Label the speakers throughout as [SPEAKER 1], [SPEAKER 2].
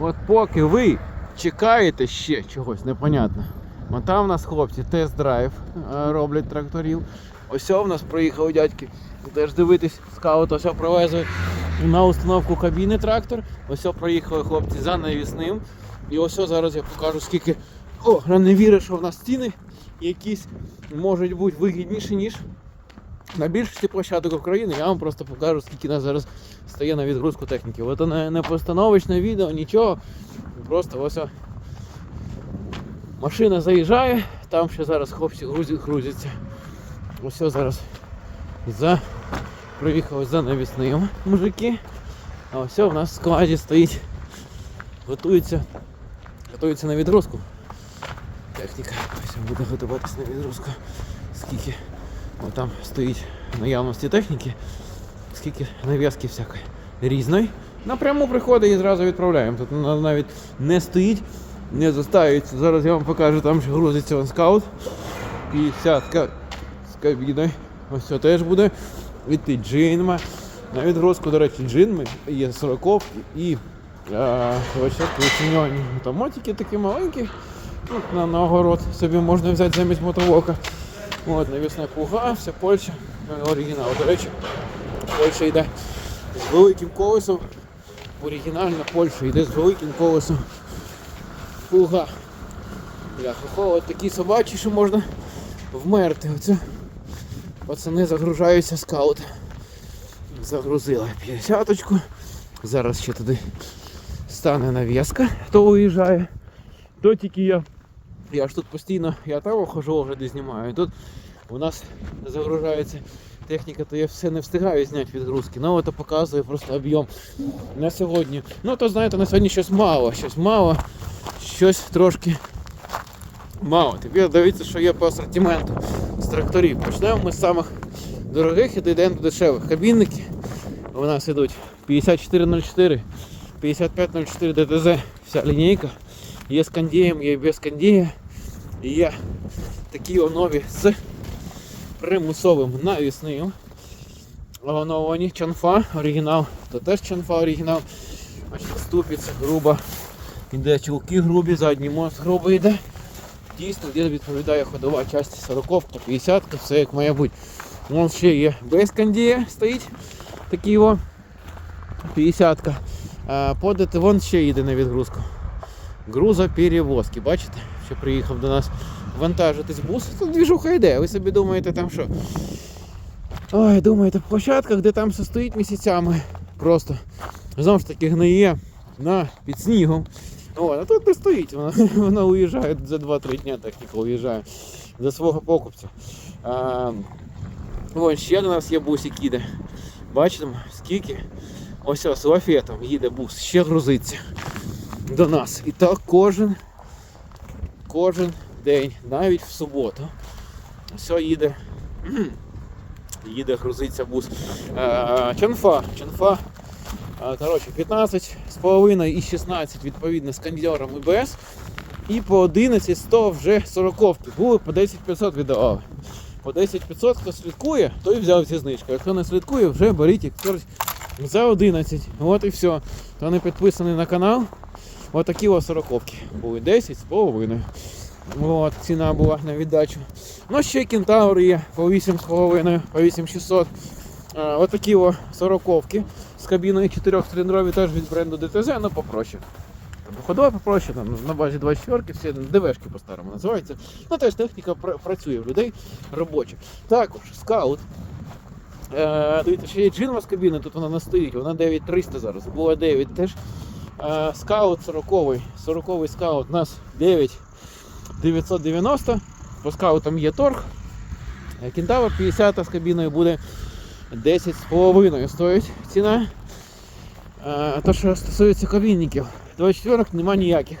[SPEAKER 1] От поки ви чекаєте ще чогось непонятно. От там у нас хлопці тест-драйв е, роблять тракторів. Ось у нас проїхали дядьки. Теж дивитись, скаут ось привезли на установку кабіни трактор. Ось проїхали хлопці за навісним. І ось зараз я покажу скільки. О, не вірю, що в нас ціни якісь можуть бути вигідніші, ніж на більшості площадок України. Я вам просто покажу, скільки нас зараз стає на відгрузку техніки. От не, не постановочне відео, нічого. Просто ось. Машина заїжджає, там ще зараз хлопці грузяться. Ось зараз за приїхали за навісним мужики. А ось в нас в складі стоїть. Готується. Готується на відгрузку. Техніка. Ось буде готуватися на відгрузку. Скільки О, там стоїть наявності техніки, скільки нав'язки всякої різної. Напряму приходить і зразу відправляємо. Тут навіть не стоїть, не заставиться. Зараз я вам покажу, там ще грузиться он скаут. 50 з кабіною. Ось це теж буде. Іти джинма. На відгрузку, до речі, джинми є 40 і мотики такі маленькі. Ну, на, на огород собі можна взяти замість мотовока. От, навісна пуга, вся Польща, е, оригінал. До речі, Польща йде з великим колесом. Оригінальна Польща йде з великим колесом. Бля, от такі собачі, що можна вмерти. Оце пацани загружаються скаут. Загрузили 50-очку. Зараз ще туди стане нав'язка, хто уїжджає. То тільки я. Я ж тут постійно, я того хожу, огляди знімаю. Тут у нас загружається техніка, то я все не встигаю зняти відгрузки. Ну от показує просто об'єм на сьогодні. Ну то знаєте, на сьогодні щось мало, щось мало, щось трошки мало. Тепер дивіться, що є по асортименту з тракторів. Почнемо ми з самих дорогих і дійдемо до дешевих. Кабінники у нас ідуть 5404, 5504 ДТЗ, вся лінійка. Є з кондієм, є без кондія. І Є такі нові з примусовим навісним. Оновлені чанфа оригінал, то теж чанфа оригінал. Ступиця груба. Іде чулки грубі, задній мост грубий йде. Дійсно, де відповідає ходова часть 40 50 все як має бути. Вон ще є без кондія стоїть такий о 50 -ка. А подати вон ще їде на відгрузку. Грузоперевозки, бачите, що приїхав до нас вантажитись бус, тут двіжуха йде, ви собі думаєте там що? Ой, думаєте, в площадках, де там все стоїть місяцями, просто знову ж таки гниє на під снігом. О, а тут не стоїть, вона, вона уїжджає за 2-3 дні, техніка уїжджає за свого покупця. А, Вон ще до нас є бусик їде. Бачите, скільки? Ось ось лафетом їде бус, ще грузиться до нас. І так кожен, кожен день, навіть в суботу. Все їде. Їде, грузиться бус. Е, Чанфа. Чанфа. е, Коротше, 15 з половиною і 16 відповідно з кондьором і без. І по 11 100 вже 40 Були по 10 500 віддавали. По 10 500 хто слідкує, той взяв зі знижкою. Хто не слідкує, вже беріть як за 11. От і все. Хто не підписаний на канал, от такі ось 40 були 10 з половиною. От, ціна була на віддачу. Ну ще кентавр є по 8,5, по 8600. А, от такі о 40 з кабіною 4 циліндрові теж від бренду ДТЗ, ну попроще. Ходова попроще, там на базі 24 всі ДВшки по-старому називаються. Ну теж техніка пр- працює в людей робоча. Також скаут. Е, дивіться, ще є джинва з кабіни, тут вона не стоїть, вона 9300 зараз. Була 9 теж. Е, скаут 40 40 скаут у нас 9 990. По скаутам є торг. Е, Кентавр 50 з кабіною буде 10,5 стоїть ціна. Е, То, що стосується кабінників, 24 нема ніяких.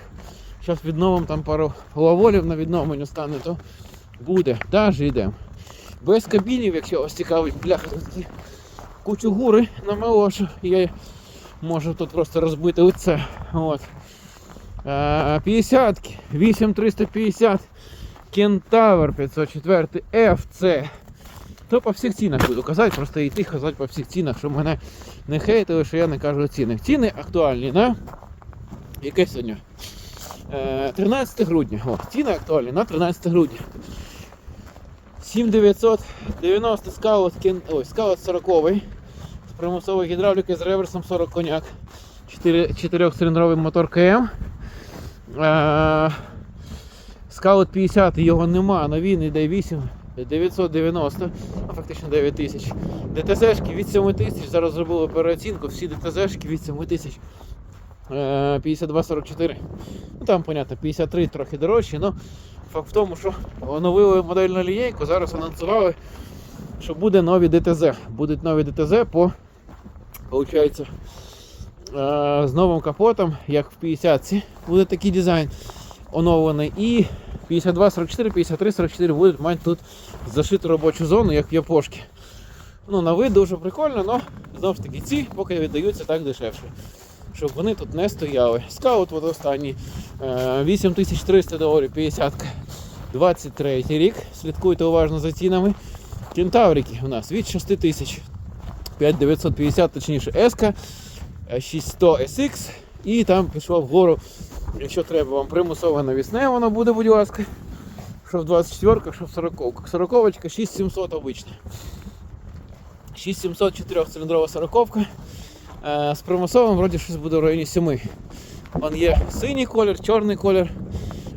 [SPEAKER 1] Зараз відновимо там пару лаволів на відновлення стане, то буде. Даже йдемо. Без кабінів, якщо вас цікавить, бляха, кучу гури намело, що я можу тут просто розбити лице. От. Е, 50 8350 Кентавр 504 FC. То по всіх цінах буду казати, просто йти казати по всіх цінах, щоб мене не хейтили, що я не кажу ціни. Ціни актуальні на Яке сьогодні? Е, 13 грудня. О, ціни актуальні на 13 грудня. 7990 скаут. Ой, скаут 40 з примусовою гідравлікою з реверсом 40 коняк. 4-циліндровий мотор КМ. Е, Скаут 50 його нема, але він йде 8 990, а фактично 9 тисяч. ДТЗшки від 7 тисяч, зараз зробили переоцінку, всі ДТЗшки від 7 тисяч. Е, 52-44. Ну там, понятно, 53 трохи дорожчі, але факт в тому, що оновили модельну лінійку, зараз анонсували, що буде нові ДТЗ. Будуть нові ДТЗ по, получається, е, з новим капотом, як в 50 буде такий дизайн оновлений. І 52, 44, 53, 44 будуть мати тут зашиту робочу зону, як в Япошки. Ну, на вид дуже прикольно, але знову ж таки ці поки віддаються так дешевше. Щоб вони тут не стояли. Скаут от останній е, 8300 доларів 50 23 рік. Слідкуйте уважно за цінами. Кентаврики у нас від 6000 5950, точніше S, 6100 SX і там пішло вгору, якщо треба вам примусове навісне, воно буде, будь ласка. Що в 24-ках, що в 40-ках. 40-ка 6700 обична. 6700 4-циліндрова 40-ка. Е, з примусовим вроді щось буде в районі 7. Вон є синій колір, чорний колір,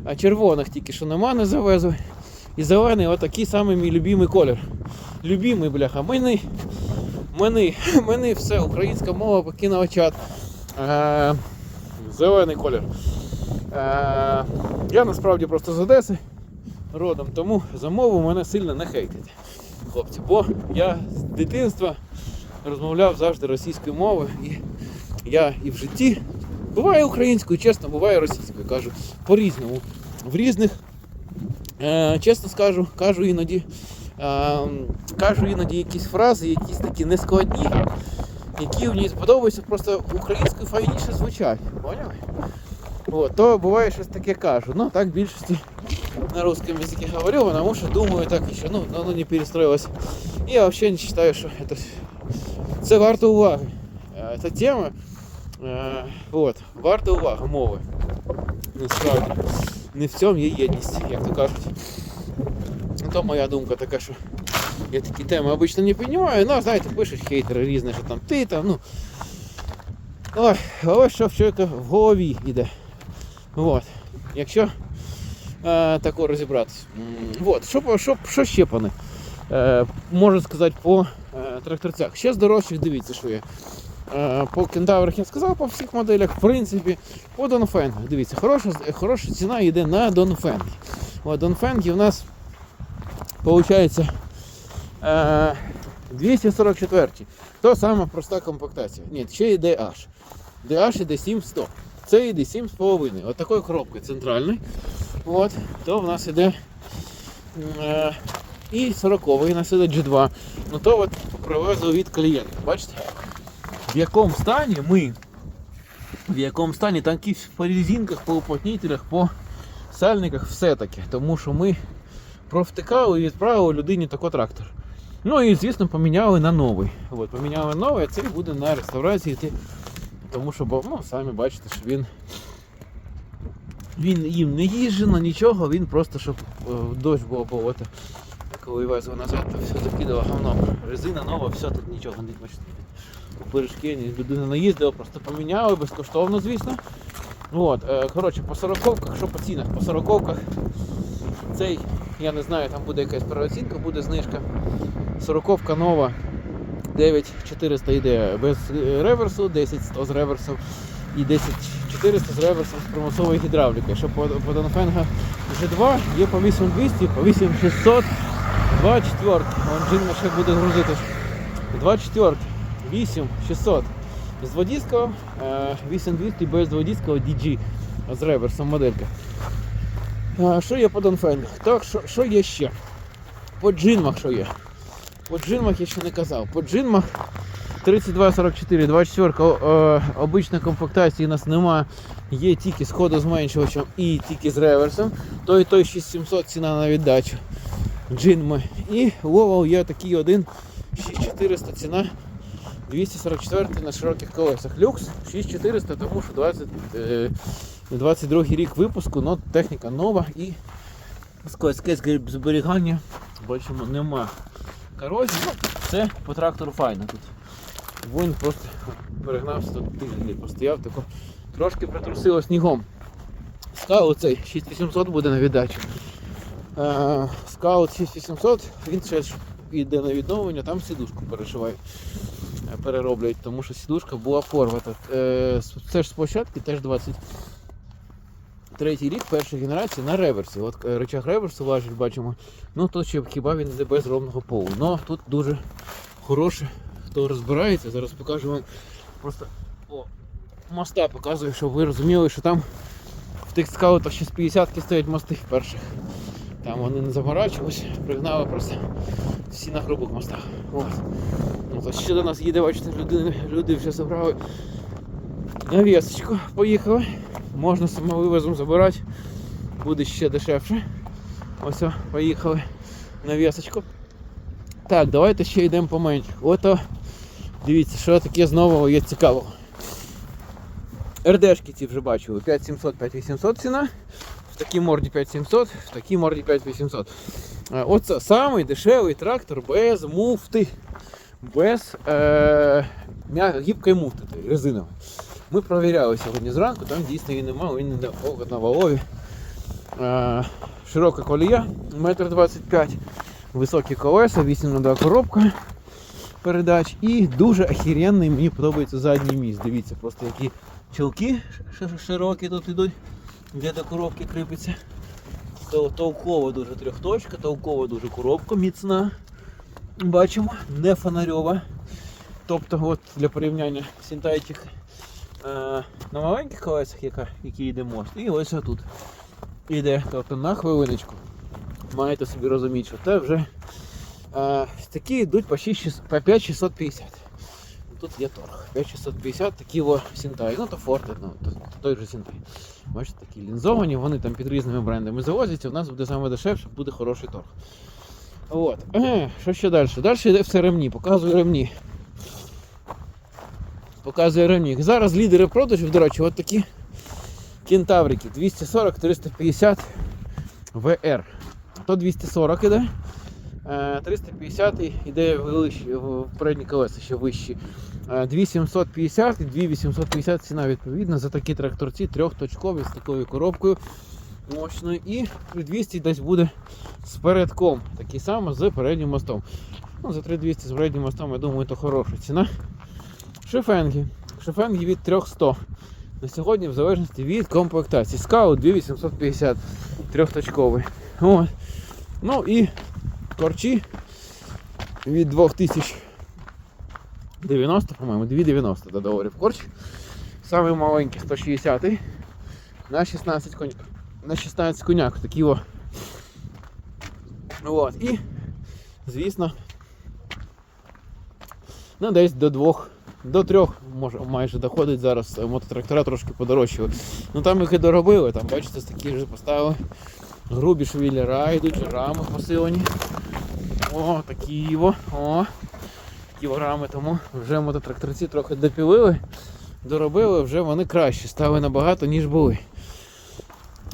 [SPEAKER 1] а червоних тільки що нема, не завезли. І зелений отакий самий мій любимий колір. Любимий, бляха, мене, мене, мене все, українська мова покинула чат. Е, зелений колір. Е, я насправді просто з Одеси родом, тому за мову мене сильно не хейтить. Хлопці, бо я з дитинства розмовляв завжди російською мовою. І я і в житті буває українською, чесно, буває російською. Кажу по-різному. В різних, е, чесно скажу, кажу іноді, кажу іноді якісь фрази, якісь такі нескладні, які мені сподобаються, просто українською файніше звучать. Поняли? Вот, то буває щось таке кажу. Ну так в більшості на русском языке говорю, потому что думаю так еще, ну, оно не перестроилось. И я вообще не считаю, что это це варто уваги. Е, Ця тема, е, от, варта уваги, мови. Насправді. Не в цьому є єдність, як то кажуть. То моя думка така, що я такі теми обично не розумію, ну, знаєте, пишуть хейтери різні, що там ти там, ну. Ой, ось що в чоловіка в голові йде. От. Якщо е, тако розібратися. М, От, що, що, що ще пане? Е, можу сказати по е, тракторцях. Ще з дорожчих, дивіться, що є. Е, по кентаврах я сказав, по всіх моделях, в принципі, по Донфенгах. Дивіться, хороша, хороша ціна йде на Донфенги. Донфенги у нас е, 244. То сама проста комплектація. Ні, ще йде H. DH йде 7100. Це йде 7,5. От такою коробкою центральною. От, то в нас іде е, і 40 у нас іде G2. Ну то от привезли від клієнта. Бачите? В якому стані ми, в якому стані танки по резинках, по уплотнителях, по сальниках, все таки. Тому що ми провтикали і відправили людині такий трактор. Ну і звісно поміняли на новий. От, поміняли новий, а цей буде на реставрації. йти. Тому що, ну, самі бачите, що він він їм не їжджено, нічого, він просто, щоб е, дощ було болото. Коли везли назад, то все закидало говно. Резина нова, все тут нічого не бачите. У пиріжки людина не їздила, просто поміняли безкоштовно, звісно. От, е, коротше, по сороковках, що по цінах? По сороковках цей, я не знаю, там буде якась переоцінка, буде знижка. Сороковка нова. 9400 йде без е, реверсу, 10100 з реверсом і 10400 з реверсом з примусовою гідравлікою. Що по, по Донфенга G2 є по 8200, по 8600, 2 четверки. Вон Джин ще буде грузити. 2 четверки, 8600 з водійського, е, 8200 без водійського DG з реверсом моделька. Що є по Донфенгах? Так, що, що є ще? По джинмах що є? По джинмах я ще не казав. По джинмах 3244, 24 е, обична комплектації у нас нема. Є тільки з ходозменшувачем і тільки з реверсом. Той той 6700 ціна на віддачу. Джинми. І Ловал є такий один 6400 ціна 244 на широких колесах. Люкс 6400, тому що 20, е, 22 рік випуску, но техніка нова і складське зберігання. Бачимо, нема корозії. Ну, це по трактору файно тут. Він просто перегнався тут тиждень постояв, тако трошки притрусило снігом. Скаут цей 6800 буде на віддачу. Е, Скаут 6800, він ще йде на відновлення, там сідушку перешивають, е, перероблять, тому що сідушка була порвата. Е, Це ж спочатку теж 23 рік першої генерації на реверсі. От е, рычаг реверсу важить, бачимо. Ну тут ще хіба він йде без ровного полу. Ну тут дуже хороше, хто розбирається. Зараз покажу вам просто о, моста показую, щоб ви розуміли, що там в тих скаутах ще з 50-ки стоять мости перших. Там вони не заморачувалися, пригнали просто всі на грубих мостах. От. Ну, то ще до нас їде, бачите, люди, люди вже забрали навісочку, поїхали. Можна самовивозом забирати, буде ще дешевше. Ось, поїхали на вісочку. Так, давайте ще йдемо поменше. Ото дивіться, що таке знову є цікавого. РДшки ці вже бачили. 5700, 5800 ціна. В такій морді 5700, в такій морді 5800. Е, Оце самий дешевий трактор без муфти. Без е, гібкої муфти тої, резинової. Ми провіряли сьогодні зранку, там дійсно її немає, він не на- валові. Е, широка колія, 1,25 м, високі колеса, 8 на 2 коробка передач. І дуже охеренний, мені подобається задній міст. Дивіться, просто які чолки широкі тут йдуть, де до коробки кріпиться. Толкова дуже трьохточка, толкова дуже коробка міцна. Бачимо, не фонарьова. Тобто, от для порівняння синтайтик е, на маленьких колесах, які йде мост, і ось отут іде. Тобто на хвилиночку. Маєте собі розуміти, що це вже е, такі йдуть по 5650. Тут є торг. 5650 такі о сінтай. Ну то форти, ну то, то той же сінтай. Бачите, такі лінзовані, вони там під різними брендами завозяться, у нас буде саме дешевше, буде хороший торг. От. Е, що ще далі? Далі йде все ремні, показую ремні. Показує ремні. Зараз лідери продажів, до речі, от такі кентаврики 240-350 VR. То 240 іде. Е, 350 іде вище, в передні колеса ще вищі. Е, 2750 і 2850 ціна відповідна за такі тракторці трьохточкові з такою коробкою мощною. І 200 десь буде з передком. Такий самий з переднім мостом. Ну, за 3200 з переднім мостом, я думаю, то хороша ціна. Шифенги. Шифенги від 300. На сьогодні, в залежності від комплектації. Скаут 2850 трьохточковий. От. Ну і корчі від 2090, по-моєму, 290 до доларів корч. Самий маленький 160 на 16 коняк. На 16 коняк. Такі о. От. І, звісно, ну десь до двох. До трьох може майже доходить зараз е, мототрактора трошки подорожчали. Ну там їх і доробили, там бачите, такі вже поставили. Грубі швіллера йдуть, рами посилені. О, такі його, о, кілограми, тому вже мототракторці трохи допілили, доробили, вже вони краще, стали набагато, ніж були.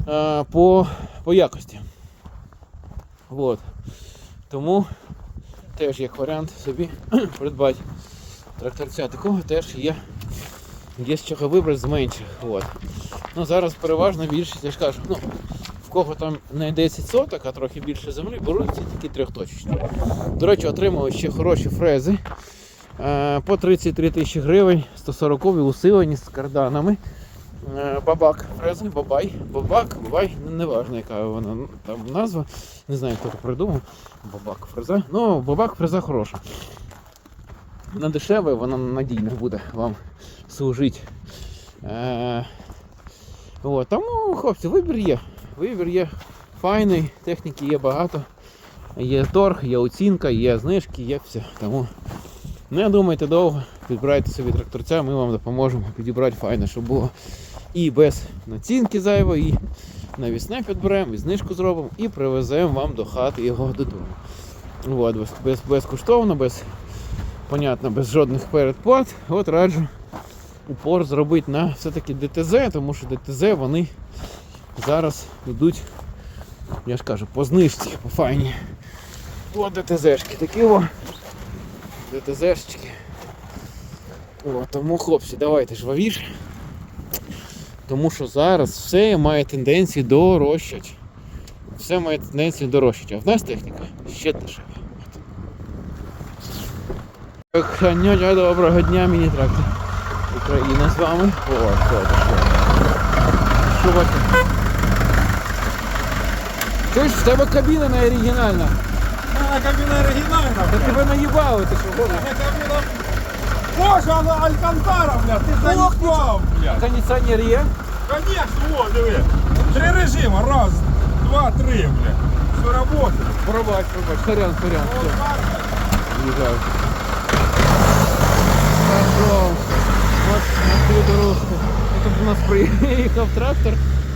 [SPEAKER 1] А, по, по якості. От. Тому теж як варіант собі придбати тракторця такого теж є. Є з чого вибрати з менших. От. Ну, зараз переважно більшість, я ж кажу, ну, в кого там не 10 соток, а трохи більше землі, беруть ці такі трьохточечні. До речі, отримали ще хороші фрези е, по 33 тисячі гривень, 140 усилені з карданами. Е, Бабак, фрези, бабай, бабак, бабай, ну, не важно, яка вона ну, там назва. Не знаю, хто придумав. Бабак фреза. Ну, бабак фреза хороша. Вона дешева, вона надійно буде вам служити. Е, от, тому, хлопці, вибір є. Вибір є файний, техніки є багато. Є торг, є оцінка, є знижки, є все. Тому не думайте довго, підбирайте собі тракторця, ми вам допоможемо підібрати файне, щоб було і без націнки зайвої, і навісне підберемо, і знижку зробимо, і привеземо вам до хати його додому. От, без, без, безкоштовно, без понятно, без жодних передплат. От раджу упор зробити на все-таки ДТЗ, тому що ДТЗ вони зараз йдуть, я ж кажу, по знижці, по файні. О, ДТЗшки такі о. ДТЗшечки. О, тому хлопці, давайте жвавіше. Тому що зараз все має тенденцію дорожчати. Все має тенденцію дорожчати. А в нас техніка ще дешева. Ханьоня, доброго дня, міні-трактор. Україна з вами. О, що це що? Що бачите? Чуєш, в тебе кабіна не оригінальна.
[SPEAKER 2] Она кабина оригинальна,
[SPEAKER 1] Та
[SPEAKER 2] блядь.
[SPEAKER 1] тебе наїбали, ти що гониш?
[SPEAKER 2] Эта кабина... Боже, она Алькантара, блядь, ты заебал, блядь.
[SPEAKER 1] Кондиціонер є?
[SPEAKER 2] Конечно, вот, диви. Три режима, раз, два, три, блядь. Все работает.
[SPEAKER 1] Пробач, пробач, сорян, сорян.
[SPEAKER 2] Вот
[SPEAKER 1] Все,
[SPEAKER 2] так, Блядь.
[SPEAKER 1] Вот на дорожку. Тут у нас приїхав трактор,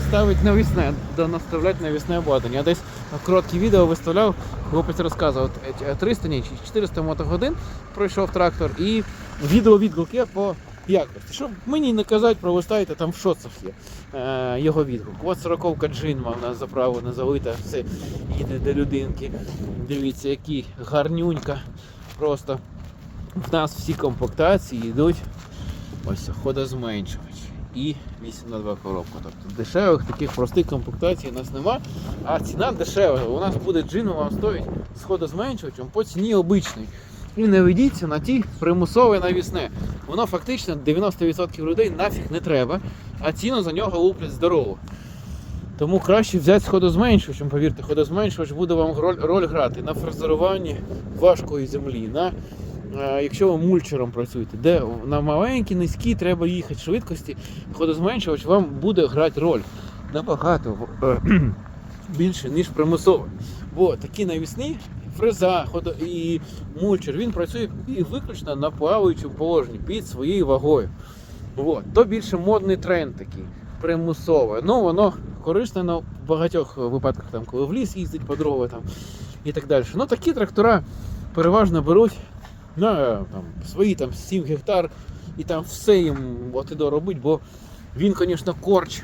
[SPEAKER 1] ставить навісне, да, наставлять навісне обладнання. Я десь коротке відео виставляв, хлопець розказував, е, 300, ні, чи 400 мотогодин пройшов трактор і відео відгуки по якості. Щоб мені не казати, пролистайте, там в шоцах є е, його відгук. От 40 джинма в нас заправлена, залита, все їде до людинки. Дивіться, який гарнюнька. Просто в нас всі комплектації йдуть ось ходозменшувач і 8 на 2 коробка. Тобто дешевих таких простих комплектацій у нас нема, а ціна дешева. У нас буде джин вам стоїть з ходозменшувачем по ціні обичної. І не ведіться на ті примусове навісне. Воно фактично 90% людей нафіг не треба, а ціну за нього луплять здорову. Тому краще взяти ходозменшувачем, повірте, ходозменшувач буде вам роль, роль грати на фрезеруванні важкої землі, на Якщо ви мульчером працюєте, де на маленькій, низькій треба їхати швидкості, ходозменшувач вам буде грати роль набагато е, більше, ніж примусово. Бо такі навісні фреза і мульчер він працює і виключно на плаваючому положенні під своєю вагою. От. То більше модний тренд такий, примусове. Ну воно корисне на багатьох випадках, там, коли в ліс їздить по дрова там, і так далі. Ну такі трактора переважно беруть на там, свої там 7 гектар і там все їм от і до робить, бо він, звісно, корч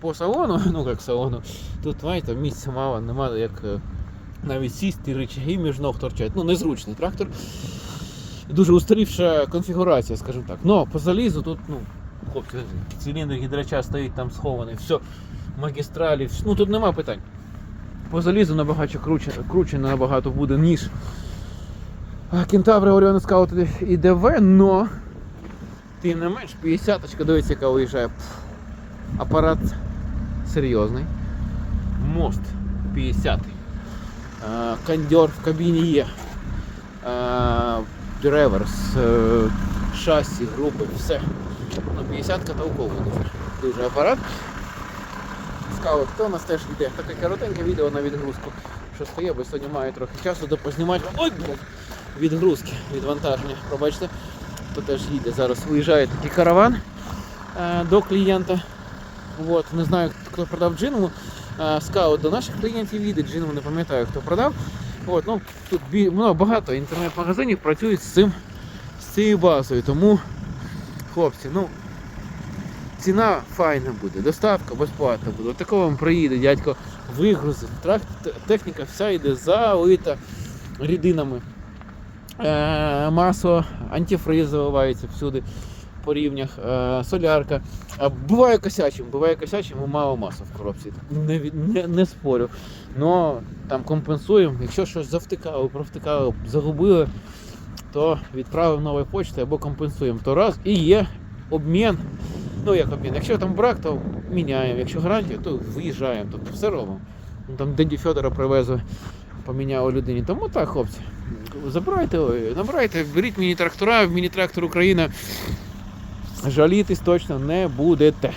[SPEAKER 1] по салону, ну як салону. Тут знаєте, місця мало, немає як е, навіть сісти, рычаги між ног торчать. Ну, незручний трактор. Дуже устарівша конфігурація, скажімо так. Но по залізу тут, ну, хлопці, циліндр гідрача стоїть там схований, все, магістралі, ну тут нема питань. По залізу набагато круче, круче набагато буде, ніж Кентаври Оріон Скаут і ДВ, но тим не менш 50-очка, дивіться, яка виїжджає. Апарат серйозний. Мост 50. Е, Кондьор в кабіні є. Реверс, е, шасі, групи, все. Ну, 50-ка толково дуже. Дуже апарат. Скаут, хто у нас теж йде? Таке коротеньке відео на відгрузку. Що стає, бо сьогодні маю трохи часу допознімати. Ой, блядь! Відгрузки, відвантаження. Пробачте, то теж їде. Зараз виїжджає такий караван е, до клієнта. От, не знаю, хто продав джингу. Е, скаут до наших клієнтів їде, джингу не пам'ятаю, хто продав. От, ну, тут ну, багато інтернет-магазинів працюють з цим з цією базою. Тому, хлопці, ну. Ціна файна буде, доставка безплатна буде. Отако вам приїде, дядько вигрузить. Техніка вся йде залита рідинами. Е, масло, антифриз заливається всюди по рівнях, е, солярка. А буває косячим, буває косячим мало масла в коробці. Не, не, не спорю. Но там компенсуємо. Якщо щось завтикало, провтикало, загубили, то відправимо новою почтою або компенсуємо. То раз і є обмін. Ну як обмін. Якщо там брак, то міняємо. Якщо гарантія, то виїжджаємо. Тобто все робимо. Там дяді Федора привезли, поміняли людині. Тому так, хлопці. Забирайте, набирайте, беріть міні-трактора, в міні-трактор Україна. Жалітись точно не будете.